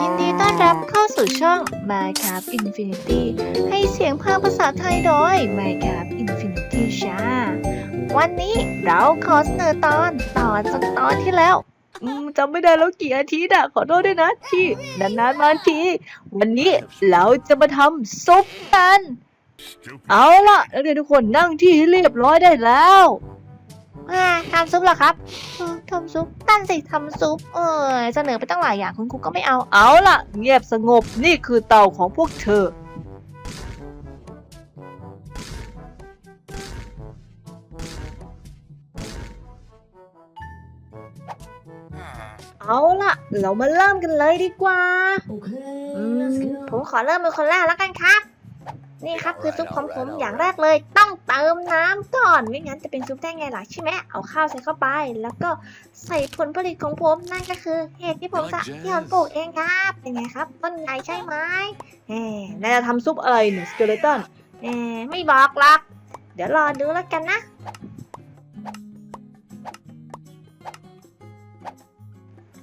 ยินดีต้อนรับเข้าสู่ช่อง Minecraft Infinity ให้เสียงภาคภาษาไทยโดย Minecraft Infinity จ้าวันนี้เราขอเสนอตอนต่อจากตอนที่แล้วอืมจำไม่ได้แล้วกี่อาทิตย์อะขอโทษด้วยนะที่นานๆมาที วันนี้เราจะมาทำซุปกัน เอาล่ะนักเรียนทุกคนนั่งที่ให้เรียบร้อยได้แล้ว อ่าทำซุปเหรอครับเออทำซุปตั้นสิทำซุป เออเสนอไปตั้งหลายอย่างคุณครูก็ไม่เอา เอาล่ะ เงียบสงบนี่คือเตาของพวกเธอ เอาล่ะ เรามาเริ่มกันเลยดีกว่าอืมผมขอเริ่มเป็นคนแรกแล้วกันครับ นี่ครับคือซุปของผมอย่างแรกเลย ต้องเติมน้ำก่อนไม่งั้นจะเป็นซุปได้ไงล่ะใช่ไหมเอาข้าวใส่เข้าไป แล้วก็ใส่ผลผลิตของผมนั่นก็คือเห็ดที่ผมสะที่ผมปลูกเองครับเป็นไงครับต้นใหญ่ใช่ไหมแหมนายจะทำซุปอะไรเนี่ยสเกเลตันแหมไม่บอกหรอกเดี๋ยวรอดูแล้วกันนะ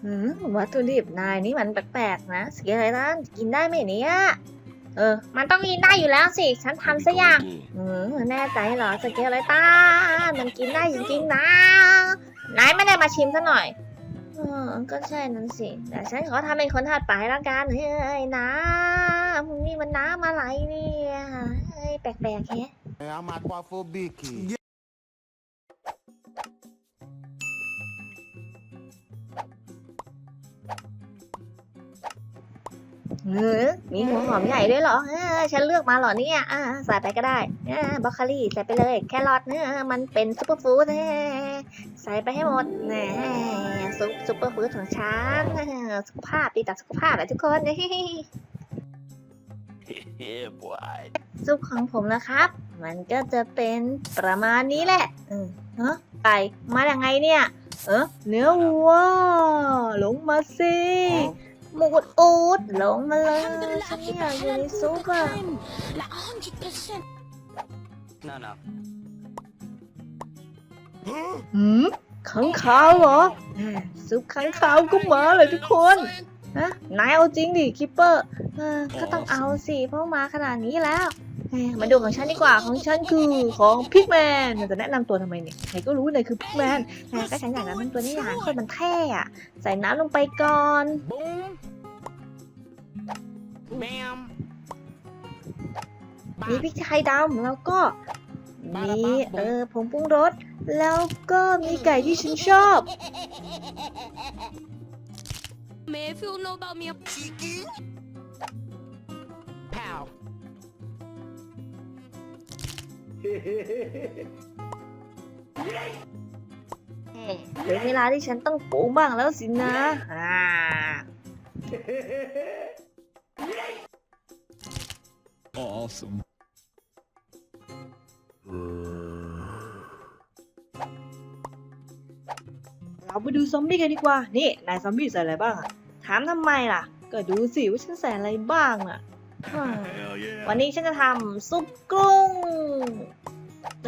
หืมวัตถุดิบนายนี่มันแปลกๆนะสเกเลตันกินได้ไหมเนี่ย เออ มันต้องกินได้อยู่แล้วสิ ฉันทำซะอย่าง อืมแน่ใจเหรอสเกลเลยต้า มันกินได้จริงๆนะ นายไม่ได้มาชิมซะหน่อยเออก็ใช่นั่นสิ แต่ฉันขอทำเป็นคนถัดไปละกัน เฮ้ยน้ำนี่มันน้ำอะไรเนี่ย เฮ้ย แปลกๆแฮะ I'm aquaphobic. เออมีหัวหอมใหญ่ด้วยเหรอเออฉันเลือกมาเหรอเนี่ยอ่าใส่ไปก็ได้อ่าบรอกโคลีใส่ไปเลย แครอทเนี่ยมันเป็นซุปเปอร์ฟู้ดใส่ไปให้หมดแน่ซุปซุปเปอร์ฟู้ดของฉันสุขภาพดีต่อสุขภาพแหละทุกคนซุปของผมนะครับ มันก็จะเป็นประมาณนี้แหละเออฮะไก่มาอย่างไงเนี่ย เออเนื้อวัวลงมาสิ มูดอูดลงมาเลยฉันอยากอยู่ในซุปอะ Like a hundred percent. No, no. หืมขังขาวเหรอ ซุปขังขาวก็มาเลยทุกคนฮะนายเอาจริงดิคิปเปอร์ก็ต้องเอาสิเพราะมาขนาดนี้แล้ว มมาดูของฉันดีกว่าของฉันคือของพิกแมนจะแนะนำตัวทำไมเนี่ยใครก็รู้เลยคือพิกแมนแหมก็ฉันอยากแนะนำตัวนี่อย่างคนมันเท่อะใส่น้ำลงไปก่อน Boom. Bam. มีพริกไทยดำแล้วก็มีเออผงปรุงรสแล้วก็มีไก่ที่ฉันชอบ Man, if you don't know about me, I'm Pow. เอ๊ะ ถึงเวลาที่ฉันต้องปรุงบ้างแล้วสินะอ่า Awesome. เราไปดูซอมบี้กันดีกว่า นี่ นายซอมบี้ใส่อะไรบ้างอะถามทำไมล่ะ ก็ดูสิว่าฉันใส่อะไรบ้างอะอ่า Hell yeah. วันนี้ฉันจะทำซุปกุ้ง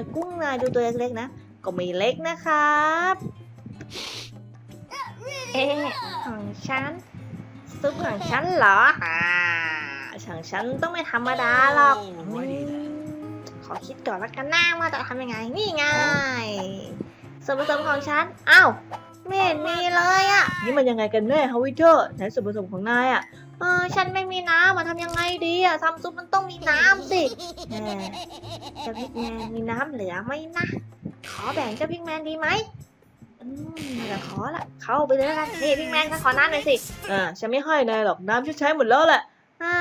แต่กุ้งนายดูตัวเล็กๆนะ ก็ไม่เล็กนะครับ เอ๊ะของฉัน ซุปของฉันเหรออ่าของฉันต้องไม่ธรรมดาหรอก Alrighty อืมขอคิดก่อนละกันนะว่าจะทำยังไง นี่ไง ส่วนผสมของฉันอ้าวไม่เห็นมีเลยอะ นี่มันยังไงกันแน่ฮาวิเทอร์ไหนส่วนผสมของนายอะ เออฉันไม่มีน้ำอะทำยังไงดีอะทำซุปมันต้องมีน้ำสิแหมเจ้าพิกแมนมีน้ำเหลือไหมนะ ขอแบ่งเจ้าพิกแมนดีไหมอืมเดี๋ยวขอละเข้าไปเลยแล้วกันนี่พิกแมนฉันขอน้ำหน่อยสิอ่าฉันไม่ให้นายหรอกน้ำฉันใช้หมดแล้วแหละอ่า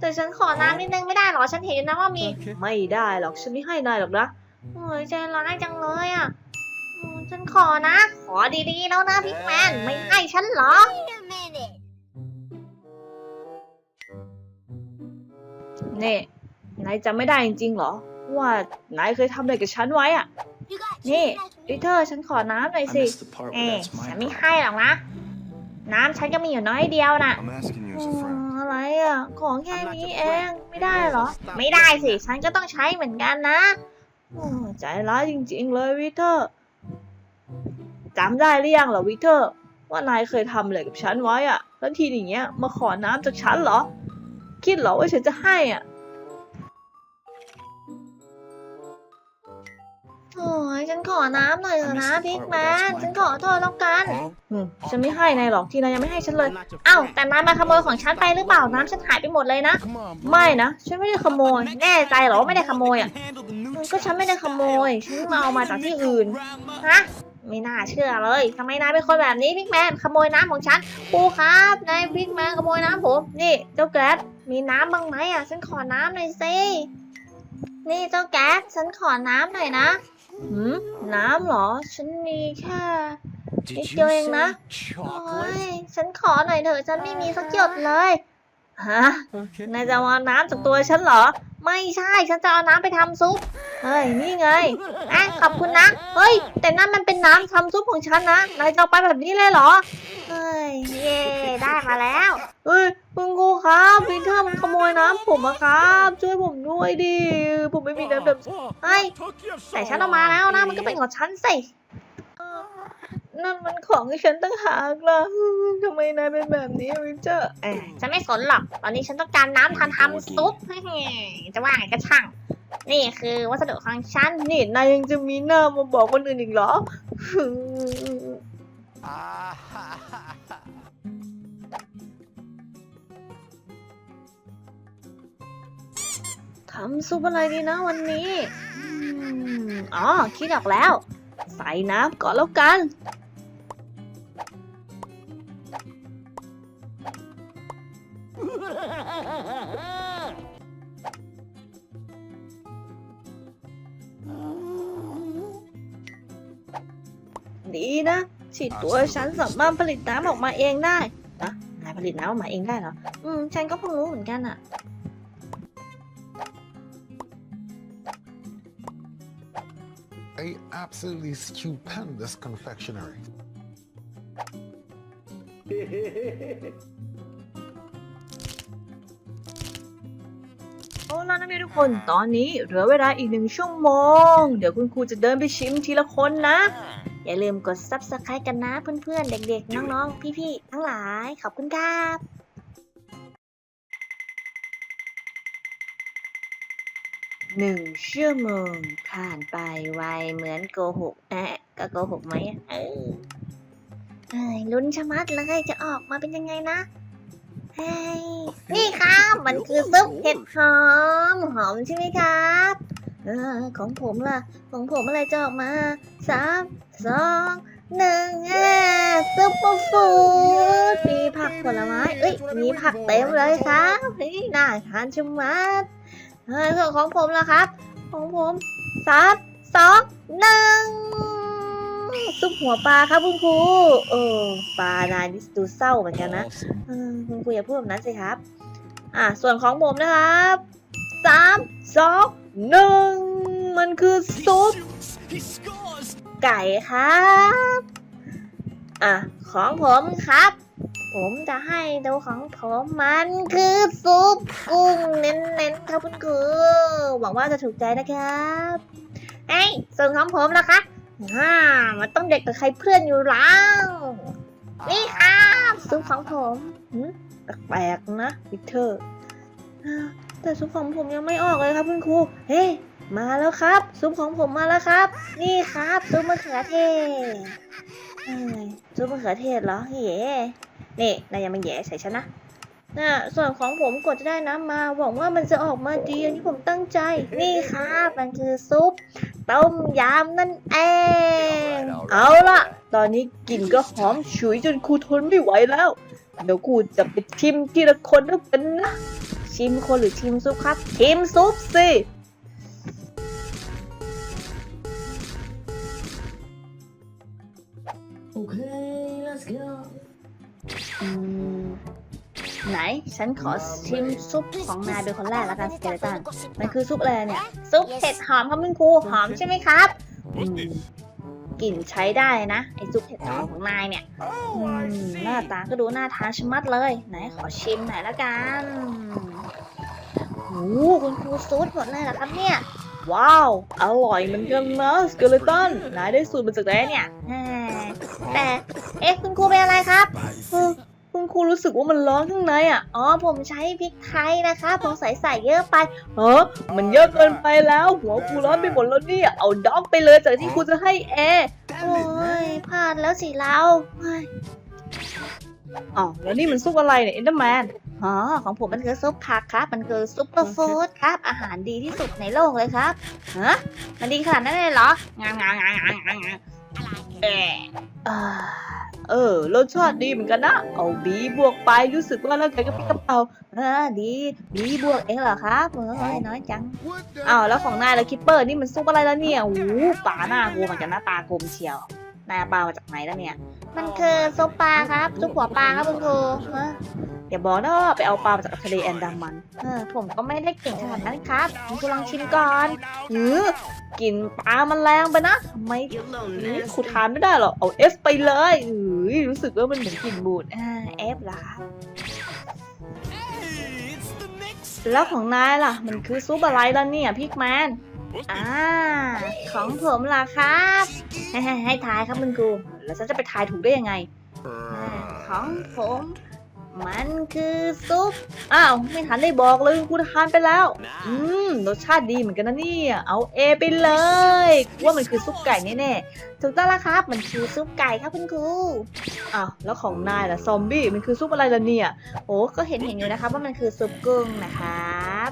แต่ฉันขอน้ำนิดนึงไม่ได้หรอฉันเห็นนะว่ามี ไม่ได้หรอกฉันไม่ให้นายหรอกนะโอ้ยใจร้ายจังเลยอะอืมฉันขอนะ ขอดีๆแล้วนะพิกแมนไม่ให้ฉันเหรอ Wait a minute. นี่นายจำไม่ได้จริงๆเหรอ ว่านายเคยทำอะไรกับฉันไว้อะ You got นี่ chicken nuggets ดิเธอฉันขอน้ำหน่อย I สิ missed the part เอ๊ where that's ฉัน my ไม่ part. ให้หรอกนะ น้ำฉันก็มีอยู่น้อยเดียวน่ะ I'm asking you อ๋ as a friend. ออะไรอะ ของแค่นี้เอง ไม่ได้เหรอ ไม่ได้สิ ฉันก็ต้องใช้เหมือนกันนะโอ้ใจร้ายจริงๆเลยวิเทอร์จำได้หรือยังเหรอวิเทอร์ ว่านายเคยทำอะไรกับฉันไว้อะแล้วทีอย่างเงี้ยมาขอน้ำจากฉันเหรอ คิดเหรอว่าฉันจะให้อะโอ้ยฉันขอน้ำหน่อยเถอะนะบิ๊กแมนฉันขอโทษแล้วกันอืมฉันไม่ให้นายหรอกที่นายยังไม่ให้ฉันเลยเอ้าแต่นายมาขโมยของฉันไปหรือเปล่าน้ำฉันหายไปหมดเลยนะ Come on, bro. ไม่นะฉันไม่ได้ขโมย แน่ใจเหรอว่าไม่ได้ขโมยอะอืมก็ฉันไม่ได้ขโมยฉันมาเอามาจากที่อื่นฮะ ไม่น่าเชื่อเลยทำไมนายเป็นคนแบบนี้บิ๊กแมนขโมยน้ำของฉันครูครับนายบิ๊กแมนขโมยน้ำผมนี่เจ้าแก๊สมีน้ำบ้างไหมอะฉันขอน้ำหน่อยสินี่เจ้าแก๊สฉันขอน้ำหน่อยนะหืมน้ำเหรอ ฉันมีแค่ Did It's you going, say huh? โอ้ chocolate? ยฉันขอหน่อยเถอะฉันไม่มีสักหยดเลยฮะ Okay. นายจะเอาน้ำจากตัวฉันเหรอ ไม่ใช่ฉันจะเอาน้ำไปทำซุป เฮ้ยนี่ไงอะขอบคุณนะ เฮ้ย แต่นั่นมันเป็นน้ำทำซุปของฉันนะนายจะเอาไปแบบนี้เลยเหรอ เฮ้ยเย่ได้มาแล้วเฮ้ยคุณครูครับวินเทอร์มันขโมยน้ำผมอะครับ ช่วยผมด้วยดิผมไม่มีน้ำแบบเฮ้ยแต่ฉันเอามาแล้วนะมันก็เป็นของฉันสิเออ นั่นมันของที่ฉันตั้งหากล่ะทำไมนายเป็นแบบนี้วินเทอร์เอ้ยฉันไม่สนหรอก ตอนนี้ฉันต้องการน้ำทันทำซุปจะว่าไงก็ช่าง นี่คือวัสดุของฉัน นี่นายยังจะมีหน้ามาบอกคนอื่นอีกเหรอ ทำซุปอะไรดีนะวันนี้อืมอ๋อ คิดออกแล้ว ใส่น้ำก่อนแล้วกัน ดีนะที่ตัวฉันสามารถผลิตน้ำออกมาเองได้นะนายผลิตน้ำออกมาเองได้เหรอ อืม ฉันก็เพิ่งรู้เหมือนกันอะ A absolutely stupendous confectionery. เอาล่ะนักเรียนทุกคน ตอนนี้เหลือเวลาอีกหนึ่งชั่วโมง เดี๋ยวคุณครูจะเดินไปชิมทีละคนนะ อย่าลืมกด subscribe กันนะเพื่อนๆ เด็กๆ น้องๆ พี่ๆ ทั้งหลาย ขอบคุณครับหนึ่งชั่วโมงผ่านไปไวเหมือนโกหกแอะก็โกหกไหมเออเอ้ยลุ้นชะมัดเลยจะออกมาเป็นยังไงนะเฮ้ยนี่ครับมันคือซุปเห็ดหอม หอมใช่ไหมครับ เออของผมล่ะ ของผมอะไรจะออกมาสามสองหนึ่งเอ้ซุปเปอร์ฟู้ดมีผักผลไม้เอ้ยมีผักเต็มเลยครับเฮ้ยน่าทานชะมัดเออส่วนของผมล่ะครับ ของผมสามสองหนึ่งซุปหัวปลาครับคุณครูเออปลานายนี่ดูเศร้าเหมือนกันนะ Awesome. เออคุณครูอย่าพูดแบบนั้นสิครับ อ่าส่วนของผมนะครับสามสอง หนึ่งมันคือซุปไก่ครับ อะ ของผมครับ ผมจะให้ดูของผมมันคือซุปกุ้งเน้นๆครับคุณครูหวังว่าจะถูกใจนะครับเอ้ยส่วนของผมล่ะคะอ่ามันต้องเด็กกับใครเพื่อนอยู่แล้ว นี่ครับซุปของผมแปลกๆนะวิเทอร์ แต่ซุปของผมยังไม่ออกเลยครับคุณครู เฮ้ยมาแล้วครับ ซุปของผมมาแล้วครับ นี่ครับซุปมะเขือเทศเอ้ยซุปมะเขือเทศเหรอเย่นี่นายอย่ามาแหย่ใส่ฉันนะน่ะส่วนของผมกดจะได้น้ำมาหวังว่ามันจะออกมาดีอย่างที่ผมตั้งใจ นี่ครับมันคือซุปต้มยำนั่นเอง เอาล่ะ ตอนนี้กลิ่นก็หอมฉุยจนครูทนไม่ไหวแล้ว เดี๋ยวครูจะไปชิมทีละคนแล้วกันนะ ชิมคนหรือชิมซุปครับ ชิมซุปสิอืมไหน ฉันขอชิมซุปของนายเป็นคนแรกแล้วกันสเกเลตันมันคือซุปอะไรเนี่ย ซุปเห็ดหอมครับคุณครูหอมใช่ไหมครับอืม กลิ่นใช้ได้นะ ไอซุปเห็ดหอมของนายเนี่ยอืมหน้าตาก็ดูน่าทานชะมัดเลย ไหนขอชิมหน่อยละกันโอ้โหคุณครูซูดหมดเลยเหรอครับเนี่ย ว้าว อร่อยเหมือนกันนะสเกเลตันนายได้สูตรมาจากไหนเนี่ยแหมแต่ เอ๊ะคุณ รู้สึกว่ามันร้อนข้างในอะ อ๋อ ผมใช้พริกไทยนะคะผมใส่ใส่เยอะไปเออมันเยอะเกินไปแล้ว หัวครูร้อนไปหมดแล้วเนี่ย เอาด็อกไปเลยจากที่ครูจะให้เอโอ้ยพลาดแล้วสิเราอ๋อแล้วนี่มันซุปอะไรเนี่ยเอ็นเดอร์แมนอ๋อ ของผมมันคือซุปผักครับ มันคือซุปเปอร์ฟู้ดครับ อาหารดีที่สุดในโลกเลยครับฮะมันดีขนาดนั้นเลยเหรองางางางางางาง เออเรสชาติดีเหมือนกันนะ เอาบีบวกไปรู้สึกว่าร่างกายกระปรี้กระเป๋าเออดีบีบวกเองเหรอครับเอ้ยน้อยจังอ้าวแล้วของนายแล้วคิปเปอร์นี่มันซุปอะไรแล้วเนี่ยโอ้โหป่าหน้ากูเหมือนกันหน้าตากลมเชียวนายเอาปลามาจากไหนแล้วเนี่ย มันคือซุปปลาครับซุปหัวปลาครับคุณครูฮะอย่าบอกนะว่าไปเอาปลามาจากทะเลแอนดามัน เออผมก็ไม่ได้เก่งขนาดนั้นครับคุณครูลองชิมก่อนเออกลิ่นปลามันแรงไปนะทำไมนี่ครูทานไม่ได้หรอกเอาเอฟไปเลยเอ้ยรู้สึกว่ามันเหมือนกลิ่นบูดอ่าเอฟเหรอครับ Hey, it's the next. แล้วของนายล่ะ มันคือซุปอะไรล่ะเนี่ยพิกแมน อ่า ของผมล่ะครับให้ให้ให้ทายครับคุณครู แล้วฉันจะไปทายถูกได้ยังไงอ่าของผม มันคือซุป อ้าว ไม่ทันได้บอกเลยคุณครูทานไปแล้ว อืม รสชาติดีเหมือนกันนะเนี่ย เอาเอไปเลย ว่ามันคือซุปไก่แน่ๆ ถูกต้องแล้วครับ มันคือซุปไก่ครับคุณครู อ้าว แล้วของนายล่ะซอมบี้ มันคือซุปอะไรล่ะเนี่ย โอ้ก็เห็นเห็นอยู่นะครับว่ามันคือซุปกุ้งนะครับ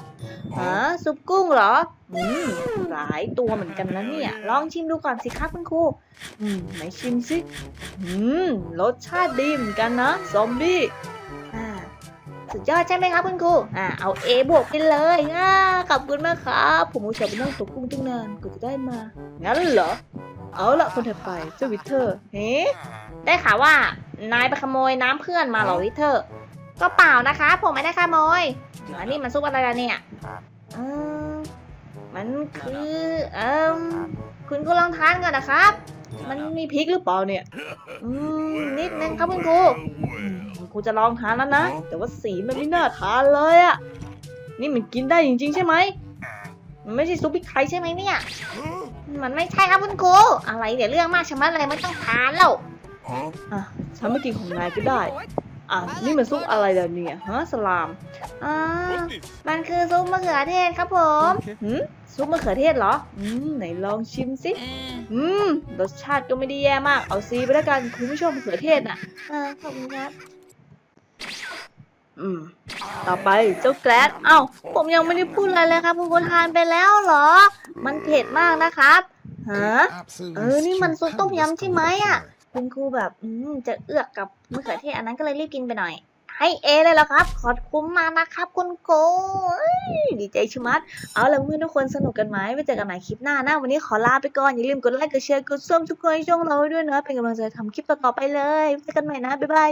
ฮะซุปกุ้งเหรอ อืม หลายตัวเหมือนกันนะเนี่ย ลองชิมดูก่อนสิครับคุณครู อืม ไหนชิมสิ อืม รสชาติดีเหมือนกันนะซอมบี้อ่า สุดยอดใช่ไหมครับคุณครูอ่าเอา A บวกไปเลยอ่าขอบคุณมากครับ ผมอุตส่าห์ไปนั่งตกกุ้งตั้งนานกว่าจะได้มา งั้นเหรอ เอาละคนถัดไปเจ้าวิเทอร์เฮ้ได้ข่าวว่านายไปขโมยน้ำเพื่อนมาเหรอวิเทอร์ ก็เปล่านะคะ ผมไม่ได้ขโมยอันนี้มันซุปอะไรล่ะเนี่ยเออมันคือเอิมคุณก็ลองทานก่อนนะครับ มันมีพริกหรือเปล่าเนี่ย อืมนิดนึงครับคุณครู อืมคุณครูจะลองทานแล้วนะ แต่ว่าสีมันไม่น่าทานเลยอะนี่มันกินได้จริงๆใช่ไหม มันไม่ใช่ซุปพริกไทยใช่ไหมเนี่ย มันไม่ใช่ครับคุณครูอะไรเดี๋ยวเรื่องมากชะมัดเลยไม่ต้องทานแล้วอะฉันไม่กินของนายก็ได้ อะนี่มันซุปอะไรล่ะเนี่ยฮะสลาม อ่า What's this? มันคือซุปมะเขือเทศครับผมหืมซุปมะเขือเทศเหรอ อืมไหนลองชิมสิ อืมรสชาติก็ไม่ได้แย่มาก เอาซีไปแล้วกันคุณผู้ชมมะเขือเทศน่ะอ่าขอบคุณครับ อืม ต่อไปเจ้าแกรดเอ้า ผมยังไม่ได้พูดอะไรเลยครับคุณครูทานไปแล้วเหรอ มันเผ็ดมากนะครับฮะ Absolutely เออ นี่มันซุปต้มยำใช่ไหมอะ stupendous คุณครูแบบ อืม จะเอือกกับมะเขือเทศอันนั้นก็เลยรีบกินไปหน่อย ให้เอเลยแล้วครับ ขอบคุณมากนะครับ คุณโกเอ้ยดีใจชะมัด เอาละเพื่อนทุกคนสนุกกันไหมไว้เจอกันใหม่คลิปหน้านะ วันนี้ขอลาไปก่อน อย่าลืมกดไลค์ กดแชร์ กดซับสไครต์ช่องเราด้วยนะ เป็นกำลังใจทำคลิปต่อๆไปเลยไว้เจอกันใหม่นะ บ๊ายบาย